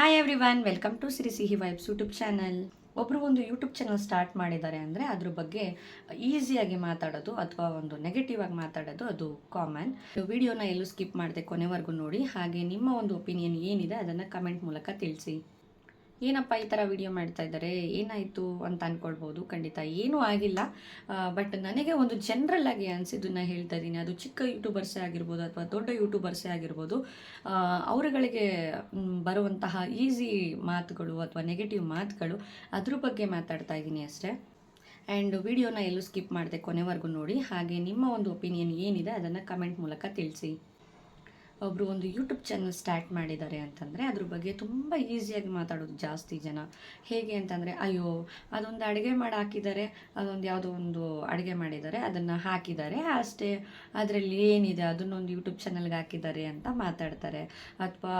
Hi everyone welcome to Siri Sihi vibes YouTube channel ಒಬ್ಬರು ಒಂದು YouTube channel start ಮಾಡಿದ್ದಾರೆ ಅಂದರೆ ಅದ್ರ ಬಗ್ಗೆ ಈಸಿಯಾಗಿ ಮಾತಾಡೋದು ಅಥವಾ ಒಂದು ನೆಗೆಟಿವ್ ಆಗಿ ಮಾತಾಡೋದು ಅದು ಕಾಮನ್ ವಿಡಿಯೋನ ಎಲ್ಲೂ ಸ್ಕಿಪ್ ಮಾಡದೆ ಕೊನೆವರೆಗೂ ನೋಡಿ. ಹಾಗೆ ನಿಮ್ಮ ಒಂದು ಒಪಿನಿಯನ್ ಏನಿದೆ ಅದನ್ನು ಕಮೆಂಟ್ ಮೂಲಕ ತಿಳಿಸಿ. ಏನಪ್ಪ ಈ ಥರ ವಿಡಿಯೋ ಮಾಡ್ತಾ ಇದ್ದಾರೆ? ಏನಾಯಿತು ಅಂತ ಅಂದ್ಕೊಳ್ಬೋದು ಖಂಡಿತ ಏನೂ ಆಗಿಲ್ಲ. ಬಟ್ ನನಗೆ ಒಂದು ಜನರಲ್ ಆಗಿ ಅನಿಸಿದ್ದನ್ನ ಹೇಳ್ತಾ ಇದ್ದೀನಿ. ಅದು ಚಿಕ್ಕ ಯೂಟ್ಯೂಬರ್ಸೇ ಆಗಿರ್ಬೋದು ಅಥವಾ ದೊಡ್ಡ ಯೂಟ್ಯೂಬರ್ಸೇ ಆಗಿರ್ಬೋದು ಅವರುಗಳಿಗೆ ಬರುವಂತಹ ಈಸಿ ಮಾತುಗಳು ಅಥವಾ ನೆಗೆಟಿವ್ ಮಾತುಗಳು ಅದ್ರ ಬಗ್ಗೆ ಮಾತಾಡ್ತಾ ಇದ್ದೀನಿ ಅಷ್ಟೇ. ಆ್ಯಂಡ್ ವಿಡಿಯೋನ ಎಲ್ಲೂ ಸ್ಕಿಪ್ ಮಾಡಿದೆ ಕೊನೆವರೆಗೂ ನೋಡಿ. ಹಾಗೆ ನಿಮ್ಮ ಒಂದು ಒಪಿನಿಯನ್ ಏನಿದೆ ಅದನ್ನು ಕಮೆಂಟ್ ಮೂಲಕ ತಿಳಿಸಿ. ಒಬ್ಬರು ಒಂದು ಯೂಟ್ಯೂಬ್ ಚಾನಲ್ ಸ್ಟಾರ್ಟ್ ಮಾಡಿದ್ದಾರೆ ಅಂತಂದರೆ ಅದ್ರ ಬಗ್ಗೆ ತುಂಬ ಈಸಿಯಾಗಿ ಮಾತಾಡೋದು ಜಾಸ್ತಿ ಜನ. ಹೇಗೆ ಅಂತಂದರೆ, ಅಯ್ಯೋ, ಅದೊಂದು ಅಡುಗೆ ಮಾಡಿ ಹಾಕಿದ್ದಾರೆ, ಅದೊಂದು ಯಾವುದೋ ಒಂದು ಅಡುಗೆ ಮಾಡಿದ್ದಾರೆ, ಅದನ್ನು ಹಾಕಿದ್ದಾರೆ, ಅಷ್ಟೇ. ಅದರಲ್ಲಿ ಏನಿದೆ, ಅದನ್ನೊಂದು ಯೂಟ್ಯೂಬ್ ಚಾನಲ್ಗೆ ಹಾಕಿದ್ದಾರೆ ಅಂತ ಮಾತಾಡ್ತಾರೆ. ಅಥವಾ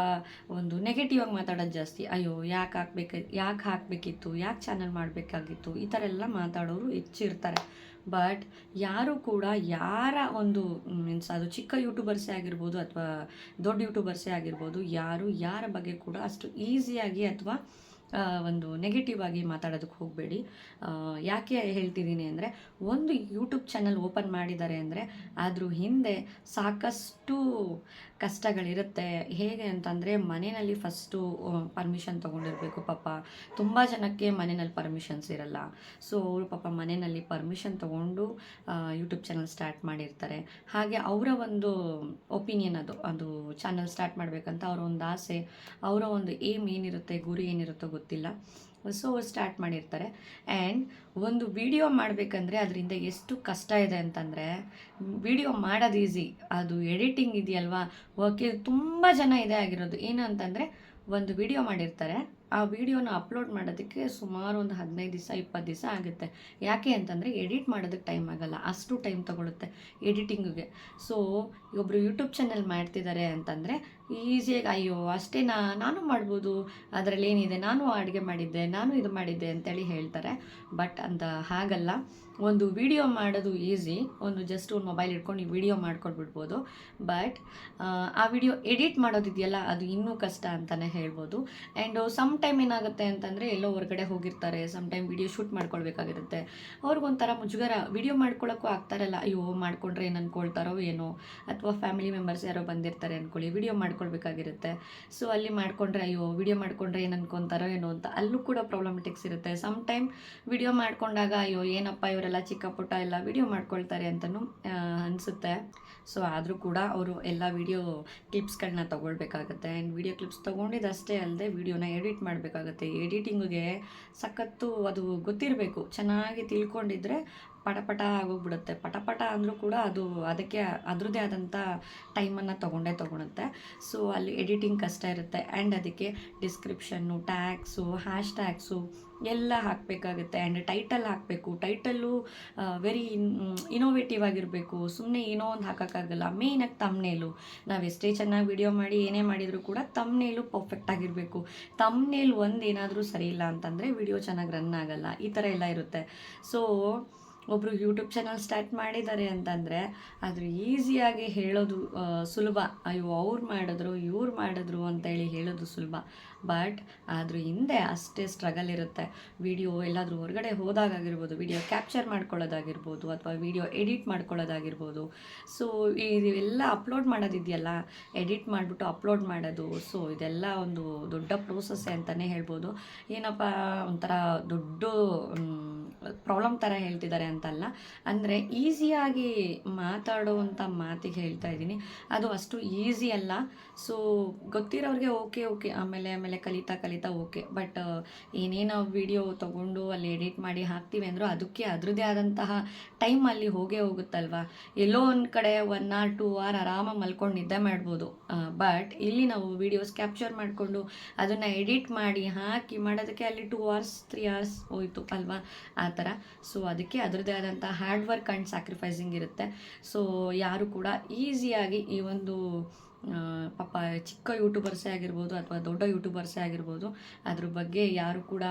ಒಂದು ನೆಗೆಟಿವ್ ಆಗಿ ಮಾತಾಡೋದು ಜಾಸ್ತಿ. ಅಯ್ಯೋ, ಯಾಕೆ ಹಾಕ್ಬೇಕು, ಯಾಕೆ ಹಾಕಬೇಕಿತ್ತು, ಯಾಕೆ ಚಾನಲ್ ಮಾಡಬೇಕಾಗಿತ್ತು? ಈ ಥರ ಎಲ್ಲ ಮಾತಾಡೋರು ಹೆಚ್ಚಿರ್ತಾರೆ. ಬಟ್ ಯಾರು ಕೂಡ ಯಾರ ಒಂದು, ಮೀನ್ಸ್ ಅದು ಚಿಕ್ಕ ಯೂಟ್ಯೂಬರ್ಸೇ ಆಗಿರ್ಬೋದು ಅಥವಾ ದೊಡ್ಡ ಯೂಟ್ಯೂಬರ್ಸೇ ಆಗಿರ್ಬೋದು, ಯಾರು ಯಾರ ಬಗ್ಗೆ ಕೂಡ ಅಷ್ಟು ಈಸಿಯಾಗಿ ಅಥವಾ ಒಂದು ನೆಗೆಟಿವ್ ಆಗಿ ಮಾತಾಡೋದಕ್ಕೆ ಹೋಗಬೇಡಿ. ಯಾಕೆ ಹೇಳ್ತಿದ್ದೀನಿ ಅಂದರೆ, ಒಂದು ಯೂಟ್ಯೂಬ್ ಚಾನಲ್ ಓಪನ್ ಮಾಡಿದ್ದಾರೆ ಅಂದರೆ ಅದ್ರ ಹಿಂದೆ ಸಾಕಷ್ಟು ಕಷ್ಟಗಳಿರುತ್ತೆ. ಹೇಗೆ ಅಂತಂದರೆ, ಮನೆಯಲ್ಲಿ ಫಸ್ಟು ಪರ್ಮಿಷನ್ ತೊಗೊಂಡಿರಬೇಕು ಪಾಪ. ತುಂಬ ಜನಕ್ಕೆ ಮನೆಯಲ್ಲಿ ಪರ್ಮಿಷನ್ಸ್ ಇರಲ್ಲ. ಸೊ ಅವರು ಪಾಪ ಮನೆಯಲ್ಲಿ ಪರ್ಮಿಷನ್ ತೊಗೊಂಡು ಯೂಟ್ಯೂಬ್ ಚಾನಲ್ ಸ್ಟಾರ್ಟ್ ಮಾಡಿರ್ತಾರೆ. ಹಾಗೆ ಅವರ ಒಂದು ಒಪಿನಿಯನ್ ಅದು ಅದು ಚಾನಲ್ ಸ್ಟಾರ್ಟ್ ಮಾಡಬೇಕಂತ ಅವರ ಒಂದು ಆಸೆ, ಅವರ ಒಂದು ಏಮ್ ಏನಿರುತ್ತೆ, ಗುರಿ ಏನಿರುತ್ತೋ ಗೊತ್ತಿಲ್ಲ. ಸೊ ಸ್ಟಾರ್ಟ್ ಮಾಡಿರ್ತಾರೆ. ಆ್ಯಂಡ್ ಒಂದು ವಿಡಿಯೋ ಮಾಡಬೇಕಂದ್ರೆ ಅದರಿಂದ ಎಷ್ಟು ಕಷ್ಟ ಇದೆ ಅಂತಂದರೆ ವಿಡಿಯೋ ಮಾಡೋದು ಈಸಿ ಅದು ಎಡಿಟಿಂಗ್ ಇದೆಯಲ್ವಾ? ಓಕೆ ತುಂಬ ಜನ ಇದೇ ಆಗಿರೋದು. ಏನು ಅಂತಂದರೆ, ಒಂದು ವಿಡಿಯೋ ಮಾಡಿರ್ತಾರೆ. ಆ ವಿಡಿಯೋನ ಅಪ್ಲೋಡ್ ಮಾಡೋದಕ್ಕೆ ಸುಮಾರು ಒಂದು ಹದಿನೈದು ದಿವಸ, ಇಪ್ಪತ್ತು ದಿವಸ ಆಗುತ್ತೆ. ಯಾಕೆ ಅಂತಂದರೆ ಎಡಿಟ್ ಮಾಡೋದಕ್ಕೆ ಟೈಮ್ ಆಗಲ್ಲ. ಅಷ್ಟು ಟೈಮ್ ತೊಗೊಳುತ್ತೆ ಎಡಿಟಿಂಗಿಗೆ ಸೊ ಒಬ್ಬರು ಯೂಟ್ಯೂಬ್ ಚಾನೆಲ್ ಮಾಡ್ತಿದ್ದಾರೆ ಅಂತಂದರೆ ಈಸಿಯಾಗಿ, ಅಯ್ಯೋ, ಅಷ್ಟೇ ನಾ, ನಾನು ಮಾಡ್ಬೋದು. ಅದರಲ್ಲಿ ಏನಿದೆ? ನಾನು ಅಡುಗೆ ಮಾಡಿದ್ದೆ, ನಾನು ಇದು ಮಾಡಿದ್ದೆ ಅಂತೇಳಿ ಹೇಳ್ತಾರೆ. ಬಟ್ ಅಂತ ಹಾಗಲ್ಲ. ಒಂದು ವಿಡಿಯೋ ಮಾಡೋದು ಈಸಿ. ಒಂದು ಜಸ್ಟ್ ಒಂದು ಮೊಬೈಲ್ ಇಟ್ಕೊಂಡು ಈ ವಿಡಿಯೋ ಮಾಡ್ಕೊಟ್ಬಿಡ್ಬೋದು ಬಟ್, ಆ ವಿಡಿಯೋ ಎಡಿಟ್ ಮಾಡೋದಿದೆಯಲ್ಲ, ಅದು ಇನ್ನೂ ಕಷ್ಟ ಅಂತಲೇ ಹೇಳ್ಬೋದು. ಆ್ಯಂಡ್ ಸಮ್ ಟೈಮ್ ಏನಾಗುತ್ತೆ ಅಂತಂದರೆ, ಎಲ್ಲೋ ಹೊರಗಡೆ ಹೋಗಿರ್ತಾರೆ. ಸಮ್ ಟೈಮ್ ವಿಡಿಯೋ ಶೂಟ್ ಮಾಡ್ಕೊಳ್ಬೇಕಾಗಿರುತ್ತೆ. ಅವ್ರಿಗೊಂಥರ ಮುಜುಗರ. ವಿಡಿಯೋ ಮಾಡ್ಕೊಳ್ಳೋಕ್ಕೂ ಆಗ್ತಾರಲ್ಲ. ಅಯ್ಯೋ, ಮಾಡ್ಕೊಂಡ್ರೆ ಏನು ಅನ್ಕೊಳ್ತಾರೋ ಏನೋ? ಅಥವಾ ಫ್ಯಾಮಿಲಿ ಮೆಂಬರ್ಸ್ ಯಾರೋ ಬಂದಿರ್ತಾರೆ ಅಂದ್ಕೊಳ್ಳಿ ವಿಡಿಯೋ ಮಾಡ್ಕೊಳ್ಬೇಕಾಗಿರುತ್ತೆ. ಸೊ ಅಲ್ಲಿ ಮಾಡ್ಕೊಂಡ್ರೆ, ಅಯ್ಯೋ ವಿಡಿಯೋ ಮಾಡ್ಕೊಂಡ್ರೆ ಏನು ಅನ್ಕೊತಾರೋ ಏನೋ ಅಂತ. ಅಲ್ಲೂ ಕೂಡ ಪ್ರಾಬ್ಲಮೆಟಿಕ್ಸ್ ಇರುತ್ತೆ. ಸಮ್ ಟೈಮ್ ವಿಡಿಯೋ ಮಾಡ್ಕೊಂಡಾಗ, ಅಯ್ಯೋ, ಏನಪ್ಪ ಇವರೆಲ್ಲ ಚಿಕ್ಕ ಪುಟ್ಟ ಎಲ್ಲ ವಿಡಿಯೋ ಮಾಡ್ಕೊಳ್ತಾರೆ ಅಂತಲೂ ಅನಿಸುತ್ತೆ. ಸೊ ಆದರೂ ಕೂಡ ಅವರು ಎಲ್ಲ ವಿಡಿಯೋ ಕ್ಲಿಪ್ಸ್ಗಳನ್ನ ತೊಗೊಳ್ಬೇಕಾಗತ್ತೆ. ಆ್ಯಂಡ್ ವಿಡಿಯೋ ಕ್ಲಿಪ್ಸ್ ತೊಗೊಂಡಿದ್ದಷ್ಟೇ ಅಲ್ಲದೆ ವಿಡಿಯೋನ ಎಡಿಟ್ ಮಾಡಬೇಕಾಗತ್ತೆ. ಎಡಿಟಿಂಗಿಗೆ ಸಖತ್ತು ಅದು ಗೊತ್ತಿರಬೇಕು. ಚೆನ್ನಾಗಿ ತಿಳ್ಕೊಂಡಿದ್ರೆ ಪಟಪಟ ಆಗೋಗ್ಬಿಡುತ್ತೆ. ಪಟಪಟ ಅಂದರೂ ಕೂಡ ಅದು ಅದಕ್ಕೆ ಅದರದ್ದೇ ಆದಂಥ ಟೈಮನ್ನು ತೊಗೊಂಡೇ ತೊಗೊಳುತ್ತೆ. ಸೊ, ಅಲ್ಲಿ ಎಡಿಟಿಂಗ್ ಕಷ್ಟ ಇರುತ್ತೆ. ಆ್ಯಂಡ್ ಅದಕ್ಕೆ ಡಿಸ್ಕ್ರಿಪ್ಷನ್ನು, ಟ್ಯಾಗ್ಸು ಹ್ಯಾಶ್ ಟ್ಯಾಗ್ಸು ಎಲ್ಲ ಹಾಕಬೇಕಾಗುತ್ತೆ. ಆ್ಯಂಡ್ ಟೈಟಲ್ ಹಾಕಬೇಕು. ಟೈಟಲ್ಲು ವೆರಿ ಇನೋವೇಟಿವ್ ಆಗಿರಬೇಕು. ಸುಮ್ಮನೆ ಏನೋ ಒಂದು ಹಾಕೋಕ್ಕಾಗಲ್ಲ. ಮೇಯ್ನಾಗಿ ತಮ್ನೇಲು. ನಾವು ಎಷ್ಟೇ ಚೆನ್ನಾಗಿ ವಿಡಿಯೋ ಮಾಡಿ, ಏನೇ ಮಾಡಿದರೂ ಕೂಡ ತಮ್ನೇಲು ಪರ್ಫೆಕ್ಟ್ ಆಗಿರಬೇಕು. ತಮ್ನೇಲ್ ಒಂದು ಏನಾದರೂ ಸರಿ ಇಲ್ಲ ಅಂತಂದರೆ ವಿಡಿಯೋ ಚೆನ್ನಾಗಿ ರನ್ ಆಗಲ್ಲ. ಈ ಥರ ಎಲ್ಲ ಇರುತ್ತೆ. ಸೊ ಒಬ್ಬರು ಯೂಟ್ಯೂಬ್ ಚಾನಲ್ ಸ್ಟಾರ್ಟ್ ಮಾಡಿದ್ದಾರೆ ಅಂತಂದರೆ ಅದು ಈಸಿಯಾಗಿ ಹೇಳೋದು ಸುಲಭ. ಅಯ್ಯೋ, ಅವ್ರು ಮಾಡಿದ್ರು, ಇವ್ರು ಮಾಡಿದ್ರು ಅಂತೇಳಿ ಹೇಳೋದು ಸುಲಭ. ಬಟ್ ಅದ್ರ ಹಿಂದೆ ಅಷ್ಟೇ ಸ್ಟ್ರಗಲ್ ಇರುತ್ತೆ. ವಿಡಿಯೋ ಎಲ್ಲಾದರೂ ಹೊರಗಡೆ ಹೋದಾಗಿರ್ಬೋದು ವಿಡಿಯೋ ಕ್ಯಾಪ್ಚರ್ ಮಾಡ್ಕೊಳ್ಳೋದಾಗಿರ್ಬೋದು ಅಥವಾ ವಿಡಿಯೋ ಎಡಿಟ್ ಮಾಡ್ಕೊಳ್ಳೋದಾಗಿರ್ಬೋದು. ಸೊ ಇದೆಲ್ಲ ಅಪ್ಲೋಡ್ ಮಾಡೋದಿದೆಯಲ್ಲ ಎಡಿಟ್ ಮಾಡಿಬಿಟ್ಟು ಅಪ್ಲೋಡ್ ಮಾಡೋದು ಸೊ ಇದೆಲ್ಲ ಒಂದು ದೊಡ್ಡ ಪ್ರೋಸೆಸ್ಸೇ ಅಂತಲೇ ಹೇಳ್ಬೋದು. ಏನಪ್ಪ, ಒಂಥರ ದೊಡ್ಡ ಪ್ರಾಬ್ಲಮ್ ಥರ ಹೇಳ್ತಿದ್ದಾರೆ ಅಂತಲ್ಲ. ಅಂದರೆ ಈಸಿಯಾಗಿ ಮಾತಾಡುವಂಥ ಮಾತಿಗೆ ಹೇಳ್ತಾ ಇದ್ದೀನಿ. ಅದು ಅಷ್ಟು ಈಸಿ ಅಲ್ಲ. ಸೊ ಗೊತ್ತಿರೋರಿಗೆ ಓಕೆ ಓಕೆ ಆಮೇಲೆ ಆಮೇಲೆ ಕಲಿತಾ ಕಲಿತಾ ಓಕೆ ಬಟ್ ಏನೇನೋ ವಿಡಿಯೋ ತೊಗೊಂಡು ಅಲ್ಲಿ ಎಡಿಟ್ ಮಾಡಿ ಹಾಕ್ತೀವಿ ಅಂದರೂ ಅದಕ್ಕೆ ಅದರದ್ದೇ ಆದಂತಹ ಟೈಮ್ ಅಲ್ಲಿ ಹೋಗೇ ಹೋಗುತ್ತಲ್ವಾ? ಎಲ್ಲೋ ಒಂದು ಕಡೆ ಒನ್ ಆರ್ ಟೂ ಆರ್ ಆರಾಮಾಗಿ ಮಲ್ಕೊಂಡು ನಿದ್ದೆ ಮಾಡ್ಬೋದು. ಬಟ್ ಇಲ್ಲಿ ನಾವು ವಿಡಿಯೋಸ್ ಕ್ಯಾಪ್ಚರ್ ಮಾಡಿಕೊಂಡು ಅದನ್ನು ಎಡಿಟ್ ಮಾಡಿ ಹಾಕಿ ಮಾಡೋದಕ್ಕೆ ಅಲ್ಲಿ ಟೂ ಅವರ್ಸ್ ತ್ರೀ ಅವರ್ಸ್ ಹೋಯಿತು ಅಲ್ವಾ? ಥರ. ಸೊ ಅದಕ್ಕೆ ಅದರದ್ದೇ ಆದಂಥ ಹಾರ್ಡ್ ವರ್ಕ್ ಆ್ಯಂಡ್ ಸ್ಯಾಕ್ರಿಫೈಸಿಂಗ್ ಇರುತ್ತೆ. ಸೊ ಯಾರು ಕೂಡ ಈಸಿಯಾಗಿ ಈ ಒಂದು ಪಾಪ ಚಿಕ್ಕ ಯೂಟ್ಯೂಬರ್ಸೇ ಆಗಿರ್ಬೋದು ಅಥವಾ ದೊಡ್ಡ ಯೂಟ್ಯೂಬರ್ಸೇ ಆಗಿರ್ಬೋದು, ಅದ್ರ ಬಗ್ಗೆ ಯಾರು ಕೂಡ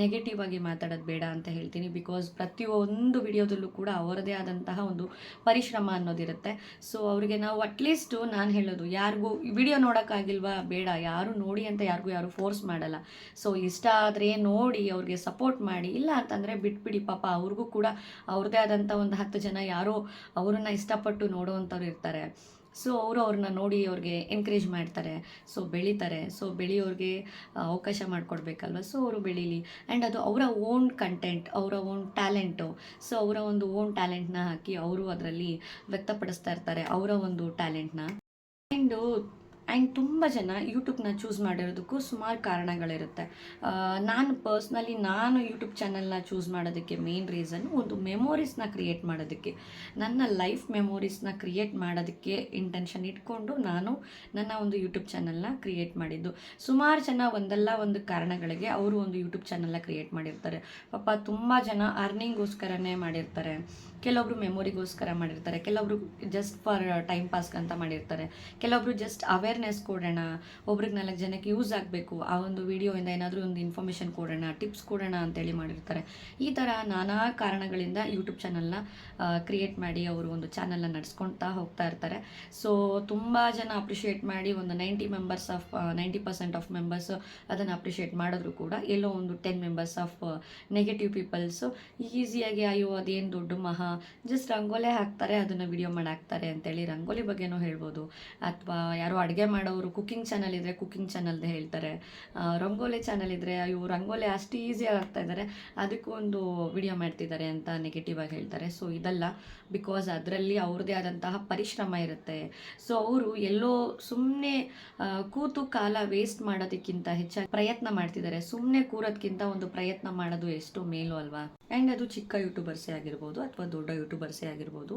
ನೆಗೆಟಿವ್ ಆಗಿ ಮಾತಾಡೋದು ಬೇಡ ಅಂತ ಹೇಳ್ತೀನಿ. ಬಿಕಾಸ್ ಪ್ರತಿಯೊಂದು ವಿಡಿಯೋದಲ್ಲೂ ಕೂಡ ಅವರದೇ ಆದಂತಹ ಒಂದು ಪರಿಶ್ರಮ ಅನ್ನೋದಿರುತ್ತೆ. ಸೊ ಅವರಿಗೆ ನಾವು ಅಟ್ಲೀಸ್ಟು ನಾನು ಹೇಳೋದು, ಯಾರಿಗೂ ವಿಡಿಯೋ ನೋಡೋಕ್ಕಾಗಿಲ್ವಾ? ಬೇಡ, ಯಾರು ನೋಡಿ ಅಂತ ಯಾರಿಗೂ ಯಾರು ಫೋರ್ಸ್ ಮಾಡಲ್ಲ. ಸೊ ಇಷ್ಟ ಆದರೆ ನೋಡಿ, ಅವ್ರಿಗೆ ಸಪೋರ್ಟ್ ಮಾಡಿ. ಇಲ್ಲ ಅಂತಂದರೆ ಬಿಟ್ಬಿಡಿ, ಪಾಪ ಅವ್ರಿಗೂ ಕೂಡ ಅವ್ರದ್ದೇ ಆದಂಥ ಒಂದು ಹತ್ತು ಜನ ಯಾರೋ ಅವರನ್ನು ಇಷ್ಟಪಟ್ಟು ನೋಡೋವಂಥವ್ರು ಇರ್ತಾರೆ. ಸೊ ಅವರು ಅವ್ರನ್ನ ನೋಡಿ ಅವ್ರಿಗೆ ಎನ್ಕರೇಜ್ ಮಾಡ್ತಾರೆ. ಸೊ ಬೆಳೀತಾರೆ. ಸೊ ಬೆಳೆಯೋರಿಗೆ ಅವಕಾಶ ಮಾಡಿಕೊಡ್ಬೇಕಲ್ವ? ಸೊ ಅವರು ಬೆಳೀಲಿ. ಆ್ಯಂಡ್ ಅದು ಅವರ ಓನ್ ಕಂಟೆಂಟ್ ಅವರ ಓನ್ ಟ್ಯಾಲೆಂಟು ಸೊ ಅವರ ಒಂದು ಓನ್ ಟ್ಯಾಲೆಂಟ್ನ ಹಾಕಿ ಅವರು ಅದರಲ್ಲಿ ವ್ಯಕ್ತಪಡಿಸ್ತಾ ಇರ್ತಾರೆ, ಅವರ ಒಂದು ಟ್ಯಾಲೆಂಟ್ನ ಆ್ಯಂಡು ಆ್ಯಂಡ್ ತುಂಬ ಜನ ಯೂಟ್ಯೂಬ್ನ ಚೂಸ್ ಮಾಡಿರೋದಕ್ಕೂ ಸುಮಾರು ಕಾರಣಗಳಿರುತ್ತೆ. ನಾನು ಪರ್ಸ್ನಲಿ ನಾನು ಯೂಟ್ಯೂಬ್ ಚಾನಲ್ನ ಚೂಸ್ ಮಾಡೋದಕ್ಕೆ ಮೇನ್ ರೀಸನ್ ಒಂದು ಮೆಮೊರೀಸ್ನ ಕ್ರಿಯೇಟ್ ಮಾಡೋದಕ್ಕೆ. ನನ್ನ ಲೈಫ್ ಮೆಮೊರೀಸ್ನ ಕ್ರಿಯೇಟ್ ಮಾಡೋದಕ್ಕೆ ಇಂಟೆನ್ಷನ್ ಇಟ್ಕೊಂಡು ನಾನು ನನ್ನ ಒಂದು ಯೂಟ್ಯೂಬ್ ಚಾನಲ್ನ ಕ್ರಿಯೇಟ್ ಮಾಡಿದ್ದು. ಸುಮಾರು ಜನ ಒಂದಲ್ಲ ಒಂದು ಕಾರಣಗಳಿಗೆ ಅವರು ಒಂದು ಯೂಟ್ಯೂಬ್ ಚಾನಲ್ನ ಕ್ರಿಯೇಟ್ ಮಾಡಿರ್ತಾರೆ. ಪಾಪ ತುಂಬ ಜನ ಅರ್ನಿಂಗ್ಗೋಸ್ಕರನೇ ಮಾಡಿರ್ತಾರೆ. ಕೆಲವೊಬ್ರು ಮೆಮೊರಿಗೋಸ್ಕರ ಮಾಡಿರ್ತಾರೆ. ಕೆಲವೊಬ್ರು ಜಸ್ಟ್ ಫಾರ್ ಟೈಮ್ ಪಾಸ್ಗಂತ ಮಾಡಿರ್ತಾರೆ. ಕೆಲವೊಬ್ರು ಜಸ್ಟ್ ಅವೇರ್ನೆಸ್ ಕೊಡೋಣ, ಒಬ್ರಿಗೆ ನಾಲ್ಕು ಜನಕ್ಕೆ ಯೂಸ್ ಆಗಬೇಕು, ಆ ಒಂದು ವಿಡಿಯೋಯಿಂದ ಏನಾದರೂ ಒಂದು ಇನ್ಫಾರ್ಮೇಷನ್ ಕೊಡೋಣ ಟಿಪ್ಸ್ ಕೊಡೋಣ ಅಂತೇಳಿ ಮಾಡಿರ್ತಾರೆ. ಈ ಥರ ನಾನಾ ಕಾರಣಗಳಿಂದ ಯೂಟ್ಯೂಬ್ ಚಾನಲ್ನ ಕ್ರಿಯೇಟ್ ಮಾಡಿ ಅವರು ಒಂದು ಚಾನಲ್ನ ನಡೆಸ್ಕೊಳ್ತಾ ಹೋಗ್ತಾ ಇರ್ತಾರೆ. ಸೊ ತುಂಬ ಜನ ಅಪ್ರಿಷಿಯೇಟ್ ಮಾಡಿ ಒಂದು ninety members of ninety percent of members ಅದನ್ನು ಅಪ್ರಿಷಿಯೇಟ್ ಮಾಡಿದ್ರು ಕೂಡ ಎಲ್ಲೋ ಒಂದು ten members of negative peoples ಈಸಿಯಾಗಿ ಅಯ್ಯೋ, ಅದೇನು ದೊಡ್ಡ ಮಹಾ ಜಸ್ಟ್ ರಂಗೋಲೆ ಹಾಕ್ತಾರೆ, ಅದನ್ನು ವಿಡಿಯೋ ಮಾಡಿ ಹಾಕ್ತಾರೆ ಅಂತೇಳಿ ರಂಗೋಲಿ ಬಗ್ಗೆನೂ ಹೇಳ್ಬೋದು. ಅಥವಾ ಯಾರೋ ಅಡುಗೆ ಮಾಡೋರು ಕುಕ್ಕಿಂಗ್ ಚಾನಲ್ ಇದ್ರೆ ಕುಕ್ಕಿಂಗ್ ಚಾನಲ್ದೇ ಹೇಳ್ತಾರೆ. ರಂಗೋಲಿ ಚಾನಲ್ ಇದ್ರೆ ಅಯ್ಯೋ ರಂಗೋಲಿ ಅಷ್ಟು ಈಸಿಯಾಗಿ ಆಗ್ತಾ ಇದ್ದಾರೆ ಅದಕ್ಕೂ ಒಂದು ವಿಡಿಯೋ ಮಾಡ್ತಿದ್ದಾರೆ ಅಂತ ನೆಗೆಟಿವ್ ಆಗಿ ಹೇಳ್ತಾರೆ. ಸೊ ಇದಲ್ಲ ಬಿಕಾಸ್ ಅದರಲ್ಲಿ ಅವ್ರದ್ದೇ ಆದಂತಹ ಪರಿಶ್ರಮ ಇರುತ್ತೆ. ಸೊ ಅವರು ಎಲ್ಲೋ ಸುಮ್ಮನೆ ಕೂತು ಕಾಲ ವೇಸ್ಟ್ ಮಾಡೋದಕ್ಕಿಂತ ಹೆಚ್ಚಾಗಿ ಪ್ರಯತ್ನ ಮಾಡ್ತಿದ್ದಾರೆ ಸುಮ್ಮನೆ ಕೂರೋದಕ್ಕಿಂತ ಒಂದು ಪ್ರಯತ್ನ ಮಾಡೋದು ಎಷ್ಟು ಮೇಲು ಅಲ್ವಾ? ಆ್ಯಂಡ್ ಅದು ಚಿಕ್ಕ ಯೂಟ್ಯೂಬರ್ಸೇ ಆಗಿರ್ಬೋದು ಅಥವಾ ದೊಡ್ಡ ಯೂಟ್ಯೂಬರ್ಸೇ ಆಗಿರ್ಬೋದು,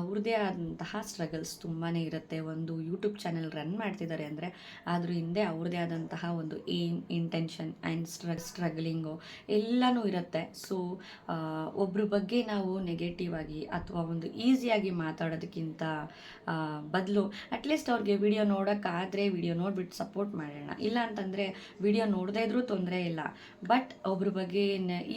ಅವ್ರದ್ದೇ ಆದಂತಹ ಸ್ಟ್ರಗಲ್ಸ್ ತುಂಬಾ ಇರುತ್ತೆ. ಒಂದು ಯೂಟ್ಯೂಬ್ ಚಾನೆಲ್ ರನ್ ಮಾಡ್ತಿದ್ದಾರೆ ಅಂದರೆ ಅದ್ರ ಹಿಂದೆ ಅವ್ರದ್ದೇ ಆದಂತಹ ಒಂದು ಏಮ್ ಇಂಟೆನ್ಷನ್ ಆ್ಯಂಡ್ ಸ್ಟ್ರ ಸ್ಟ್ರಗ್ಲಿಂಗು ಎಲ್ಲನೂ ಇರುತ್ತೆ. ಸೊ ಒಬ್ಬರ ಬಗ್ಗೆ ನಾವು ನೆಗೆಟಿವ್ ಆಗಿ ಅಥವಾ ಒಂದು ಈಸಿಯಾಗಿ ಮಾತಾಡೋದಕ್ಕಿಂತ ಬದಲು ಅಟ್ಲೀಸ್ಟ್ ಅವ್ರಿಗೆ ವಿಡಿಯೋ ನೋಡೋಕ್ಕಾದರೆ ವಿಡಿಯೋ ನೋಡಿಬಿಟ್ಟು ಸಪೋರ್ಟ್ ಮಾಡೋಣ. ಇಲ್ಲ ಅಂತಂದರೆ ವಿಡಿಯೋ ನೋಡದೇ ಇದ್ರೂ ತೊಂದರೆ ಇಲ್ಲ. ಬಟ್ ಒಬ್ರ ಬಗ್ಗೆ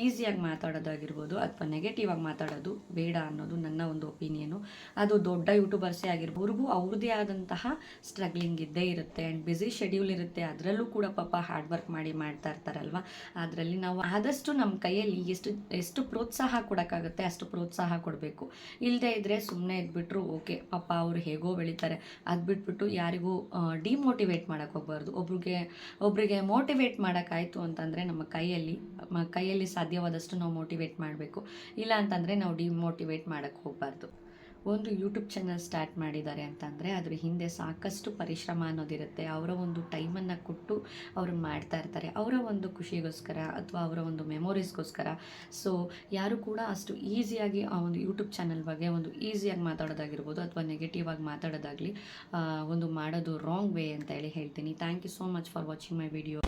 ಈಸಿಯಾಗಿ ಮಾತಾಡೋದಾಗಿರ್ಬೋದು ಅಥವಾ ನೆಗೆಟಿವ್ ಆಗಿ ಮಾತಾಡೋದು ಬೇಡ ಅನ್ನೋದು ನನ್ನ ಒಂದು ಒಪಿನಿಯನು ಅದು ದೊಡ್ಡ ಯೂಟ್ಯೂಬರ್ಸೇ ಆಗಿರ್ಬೋದು. ಅವ್ರದ್ದೇ ಆದಂತಹ ಸ್ಟ್ರಗ್ಲಿಂಗ್ ಇದ್ದೇ ಇರುತ್ತೆ ಆ್ಯಂಡ್ ಬ್ಯುಸಿ ಶೆಡ್ಯೂಲ್ ಇರುತ್ತೆ, ಅದರಲ್ಲೂ ಕೂಡ ಪಾಪ ಹಾರ್ಡ್ ವರ್ಕ್ ಮಾಡಿ ಮಾಡ್ತಾ ಇರ್ತಾರಲ್ವ? ಅದರಲ್ಲಿ ನಾವು ಆದಷ್ಟು ನಮ್ಮ ಕೈಯಲ್ಲಿ ಎಷ್ಟು ಎಷ್ಟು ಪ್ರೋತ್ಸಾಹ ಕೊಡೋಕ್ಕಾಗುತ್ತೆ ಅಷ್ಟು ಪ್ರೋತ್ಸಾಹ ಕೊಡಬೇಕು. ಇಲ್ಲದೇ ಇದ್ದರೆ ಸುಮ್ಮನೆ ಇದ್ಬಿಟ್ರು ಓಕೆ, ಪಾಪ ಅವರು ಹೇಗೋ ಬೆಳೀತಾರೆ. ಅದು ಬಿಟ್ಬಿಟ್ಟು ಯಾರಿಗೂ ಡಿಮೋಟಿವೇಟ್ ಮಾಡೋಕ್ಕೆ ಹೋಗ್ಬಾರ್ದು. ಒಬ್ರಿಗೆ ಒಬ್ರಿಗೆ ಮೋಟಿವೇಟ್ ಮಾಡೋಕ್ಕಾಯಿತು ಅಂತಂದರೆ ನಮ್ಮ ಕೈಯಲ್ಲಿ ಕೈಯಲ್ಲಿ ಸಾಧ್ಯವಾದಷ್ಟು ನಾವು ಮೋಟಿವೇಟ್ ಮಾಡಬೇಕು. ಇಲ್ಲ ಅಂತಂದರೆ ನಾವು ಡಿಮೋಟಿವೇಟ್ ಮಾಡೋಕ್ಕೆ ಹೋಗಬಾರ್ದು. ಒಂದು ಯೂಟ್ಯೂಬ್ ಚಾನಲ್ ಸ್ಟಾರ್ಟ್ ಮಾಡಿದ್ದಾರೆ ಅಂತಂದರೆ ಅದ್ರ ಹಿಂದೆ ಸಾಕಷ್ಟು ಪರಿಶ್ರಮ ಅನ್ನೋದಿರುತ್ತೆ. ಅವರ ಒಂದು ಟೈಮನ್ನು ಕೊಟ್ಟು ಅವರು ಮಾಡ್ತಾ ಇರ್ತಾರೆ. ಅವರ ಒಂದು ಖುಷಿಗೋಸ್ಕರ ಅಥವಾ ಅವರ ಒಂದು ಮೆಮೊರೀಸ್ಗೋಸ್ಕರ ಸೊ ಯಾರು ಕೂಡ ಅಷ್ಟು ಈಸಿಯಾಗಿ ಆ ಒಂದು ಯೂಟ್ಯೂಬ್ ಚಾನಲ್ ಬಗ್ಗೆ ಒಂದು ಈಸಿಯಾಗಿ ಮಾತಾಡೋದಾಗಿರ್ಬೋದು ಅಥವಾ ನೆಗೆಟಿವ್ ಆಗಿ ಮಾತಾಡೋದಾಗಲಿ ಒಂದು ಮಾಡೋದು ರಾಂಗ್ ವೇ ಅಂತ ಹೇಳಿ ಹೇಳ್ತೀನಿ. Thank you so much for watching my video